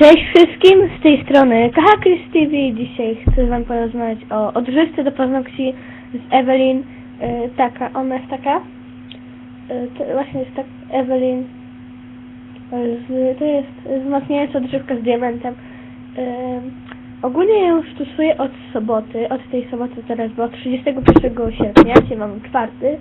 Cześć wszystkim, z tej strony Kahakris TV. Dzisiaj chcę z wami porozmawiać o odżywce do paznokci z Evelyn. E, taka, ona jest taka. E, to właśnie jest tak Evelyn. Z, to jest wzmacniająca odżywka z diamentem. E, ogólnie ją stosuję od soboty, od tej soboty teraz, bo od 31 sierpnia, dzisiaj mamy czwarty.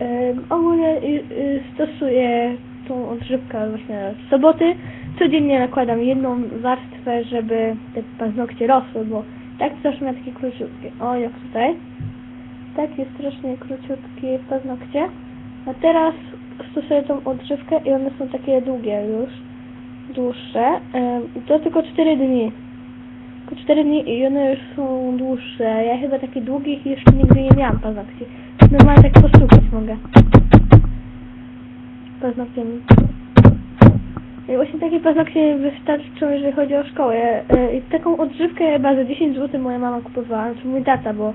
E, ogólnie y, y, stosuję tą odżywkę właśnie od soboty. Codziennie nakładam jedną warstwę, żeby te paznokcie rosły, bo tak strasznie ma takie króciutkie. O, jak tutaj. Takie strasznie króciutkie paznokcie. A teraz stosuję tą odżywkę i one są takie długie już. Dłuższe. To tylko 4 dni. Tylko 4 dni i one już są dłuższe. Ja chyba takich długich jeszcze nigdy nie miałam paznokci. Normalnie tak postukać mogę. Paznokciem. Właśnie takie paznokcie wystarczą, jeżeli chodzi o szkołę. E, I taką odżywkę chyba za 10 zł moja mama kupowała, znaczy mój tata, bo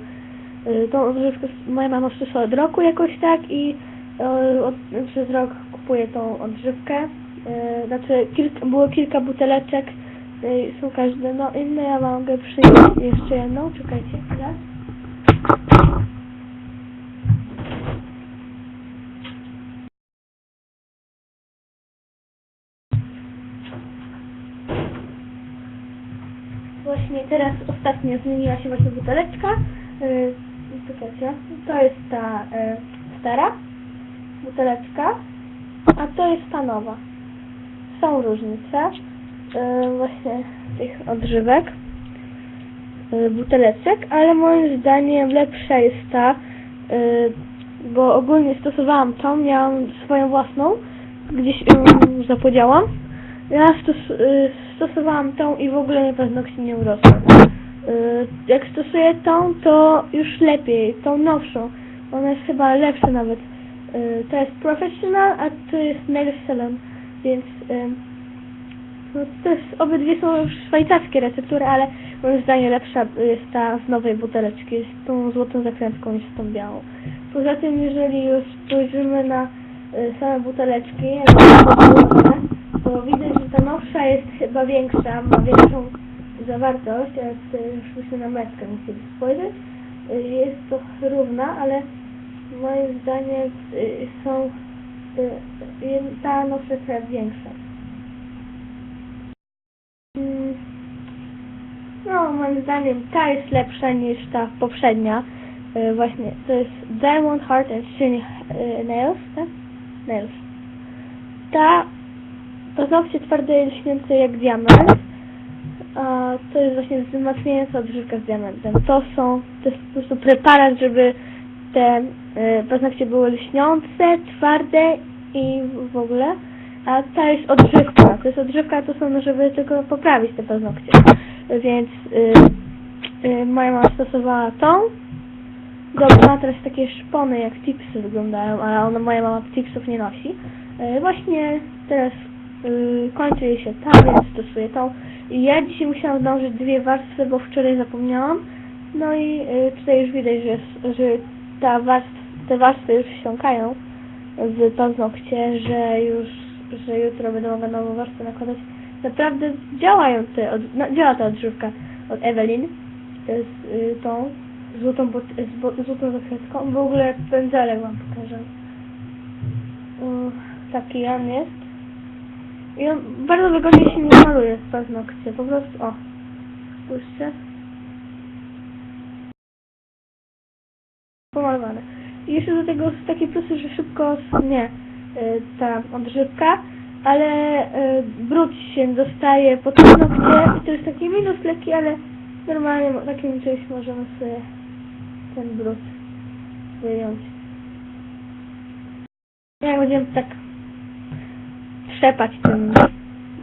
e, tą odżywkę moja mama stosuje od roku jakoś tak i e, od, przez rok kupuje tą odżywkę. Znaczy było kilka buteleczek, są każde no inne, ja mogę przynieść jeszcze jedną, czekajcie chwilę. Właśnie teraz ostatnio zmieniła się właśnie buteleczka. Czekajcie, to jest ta yy, stara buteleczka, a to jest ta nowa. Są różnice yy, właśnie tych odżywek, buteleczek, ale moim zdaniem lepsza jest ta, bo ogólnie stosowałam tą, miałam swoją własną, gdzieś ją zapodziałam. Ja stos, y, stosowałam tą i w ogóle mnie paznokcie nie urosły. Y, jak stosuję tą, to już lepiej, tą nowszą. Ona jest chyba lepsza nawet. Y, to jest Professional, a to jest Nail Salon, więc y, no, to jest, obydwie są już szwajcarskie receptury, ale moim zdaniem lepsza jest ta z nowej buteleczki, z tą złotą zakrętką niż z tą białą. Poza tym, jeżeli już spojrzymy na y, same buteleczki, jak złote, to widzę, że ta nowsza jest chyba większa, ma większą zawartość, jak tutaj już musimy na metkę spojrzeć. Y, Jest to równa, ale moim zdaniem y, są y, ta nowsza jest większa. Mm, No, moim zdaniem ta jest lepsza niż ta poprzednia. Właśnie, to jest Diamond Heart and Shiny Nails, tak? Nails. Ta paznokcie twarde i lśniące jak diament. A to jest właśnie wzmacniająca odżywka z diamentem. To są, to jest po prostu preparat, żeby te y, paznokcie były lśniące, twarde i w- ogóle. A ta jest odżywka. To jest odżywka, to są, żeby tylko poprawić te paznokcie. Więc y, y, moja mama stosowała tą. Dobra, ma teraz takie szpony jak tipsy wyglądają, ale ona, moja mama tipsów nie nosi. Właśnie teraz y, kończy jej się ta, więc stosuję tą. I ja dzisiaj musiałam zdążyć dwie warstwy, bo wczoraj zapomniałam. No i y, tutaj już widać, że, że ta warstw, te warstwy już wsiąkają w paznokcie, że już, że jutro będę mogła nową warstwę nakładać. Naprawdę działają te, od, no, działa ta odżywka od Evelyn z y, tą złotą, bot, z bo, złotą zakreską. W ogóle pędzelek wam pokażę. Mm, taki on jest. I on bardzo wygodnie się nie maluje w paznokcie. Po prostu, o. Spójrzcie. Pomalowane. I jeszcze do tego jest takie plusy, że szybko snie y, ta odżywka, ale y, brud się dostaje pod paznokcie i to jest taki minus lekki, ale normalnie takim czymś możemy sobie ten brud wyjąć. Jak będziemy tak trzepać tym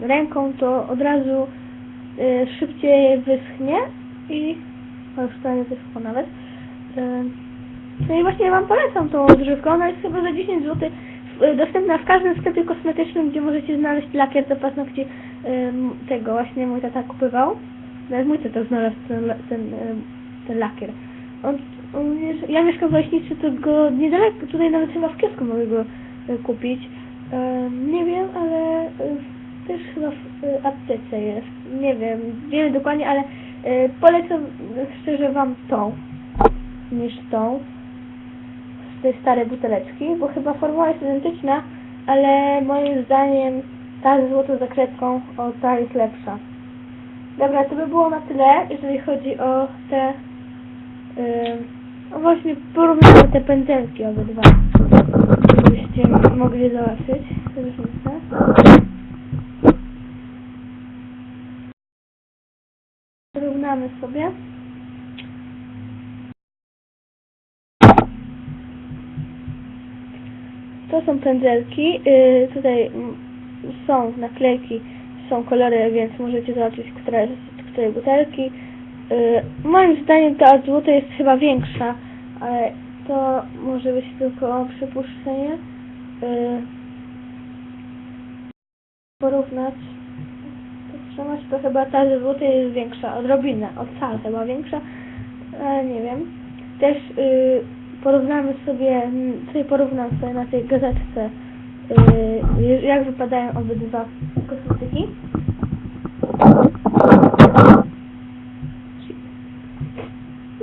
ręką, to od razu y, szybciej wyschnie i o, już wyschło nawet. Y, no i właśnie Wam polecam tą odżywkę. Ona jest chyba za 10 zł y, dostępna w każdym sklepie kosmetycznym, gdzie możecie znaleźć lakier do paznokci y, tego właśnie mój tata kupywał. Nawet mój tata znalazł ten, ten, y, ten lakier. On, on, ja mieszkam w Leśnicy, to go niedaleko, tutaj nawet chyba w kiosku mogę go y, kupić. Nie wiem, ale y, Też chyba w y, aptece jest. Nie wiem, wiem dokładnie, ale y, polecam szczerze wam tą niż tą z tej starej buteleczki, bo chyba formuła jest identyczna, ale moim zdaniem ta z złotą zakredką, o ta jest lepsza. Dobra, to by było na tyle, jeżeli chodzi o te no właśnie porównamy te pędzelki obydwa, żebyście mogli zobaczyć różnicę. Porównamy sobie. To są pędzelki. Yy, tutaj mm, są naklejki, są kolory, więc możecie zobaczyć, która jest z której butelki. Yy, moim zdaniem ta złota jest chyba większa, ale to może być tylko przypuszczenie. Yy, porównać, podtrzymać, to chyba ta złotej jest większa, odrobinę, od sal chyba większa, ale nie wiem. Też yy, porównamy sobie, tutaj porównam sobie na tej gazetce, yy, jak wypadają obydwa kosmetyki.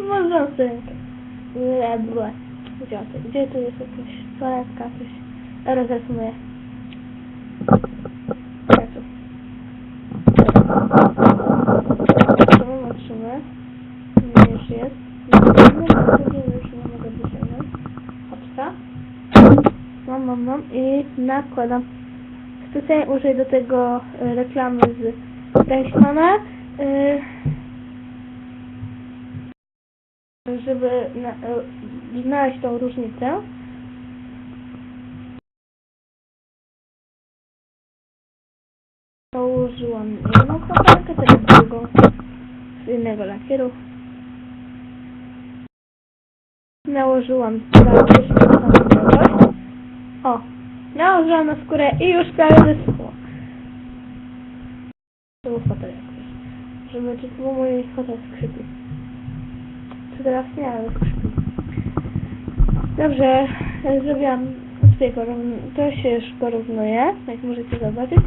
Można sobie Ledwe. Gdzie, tu jest jakaś toaletka, coś rozesmuję. Mam otrzymę. Nie już jest. Nie już nie mogę wyciągnąć. Hopsa. Mam, mam, mam i nakładam. Specjalnie użyję do tego e, reklamy z Reichmana. E, żeby e, znaleźć tą różnicę. Położyłam jedną kropelkę, teraz drugą z innego lakieru. Nałożyłam białość. O, nałożyłam na skórę i już prawie wyschło. To był fotel jakoś. Żeby czy to był mój fotel skrzypi. Czy teraz nie, ale. Dobrze, e, zrobiłam tutaj to się już porównuje, jak możecie zobaczyć.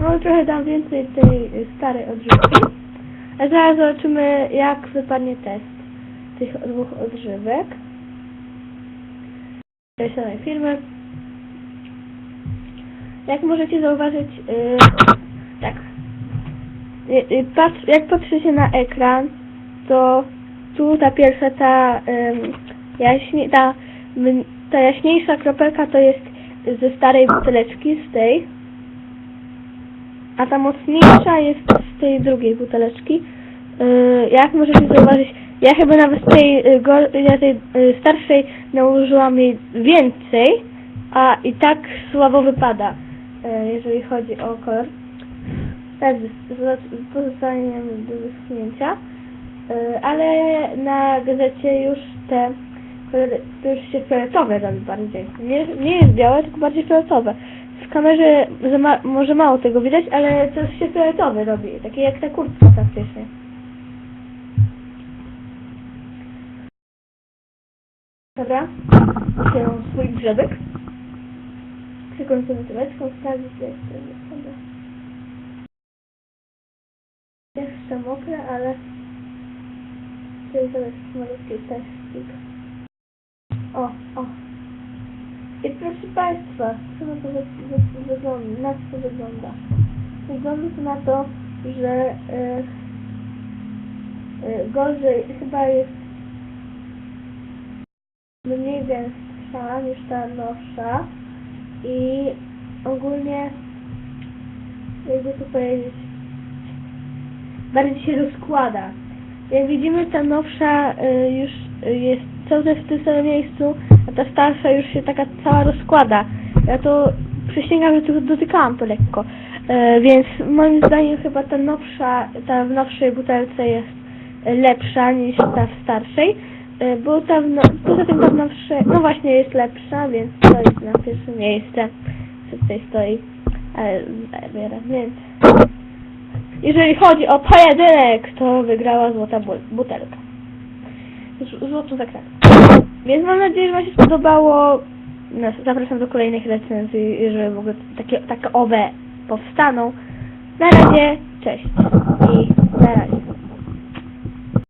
No trochę dam więcej tej starej odżywki. A zaraz zobaczymy jak wypadnie test tych dwóch odżywek. Samej firmy. Jak możecie zauważyć, yy, tak. Y, y, Patrz, jak patrzycie na ekran, to tu ta pierwsza, ta, ym, jaśnie, ta, m- ta jaśniejsza kropelka to jest ze starej buteleczki, z tej. A ta mocniejsza jest z tej drugiej buteleczki. Yy, jak możecie zauważyć, ja chyba nawet z tej, y, tej y, starszej nałożyłam jej więcej, a i tak słabo wypada, jeżeli chodzi o kolor. Tak, z, z pozostaniem do wyschnięcia. Y, ale na gazecie już te to już się fioletowe robi bardziej. Nie, nie jest białe, tylko bardziej fioletowe. W kamerze ma, może mało tego widać, ale to już się fioletowy robi, takie jak ta kurtka praktycznie. Dobra, otwieram swój grzebek. Przykąd sobie tyleczką, wstawić jeszcze. Jeszcze mokre, ale to jest malutki testik. O, o. I proszę Państwa, co na to wy, wy, wygląda, na co wygląda? Wygląda to na to, że y, y, gorzej chyba jest mniej gęstsza niż ta nowsza i ogólnie jakby to powiedzieć bardziej się rozkłada. Jak widzimy ta nowsza y, już y, jest cały czas w tym samym miejscu, a ta starsza już się taka cała rozkłada. Ja to przysięgam, że tylko dotykałam to lekko. E, więc moim zdaniem chyba ta nowsza, ta w nowszej butelce jest lepsza niż ta w starszej. E, bo ta w no, poza tym ta w nowszej, no właśnie jest lepsza, więc to jest na pierwsze miejsce. Co tutaj stoi. Ale zabiorę, więc jeżeli chodzi o pojedynek, to wygrała złota bu- butelka. Złotą zakratkę. Więc mam nadzieję, że Wam się spodobało. No, zapraszam do kolejnych recenzji, jeżeli w ogóle takie, takie owe powstaną. Na razie, cześć i na razie.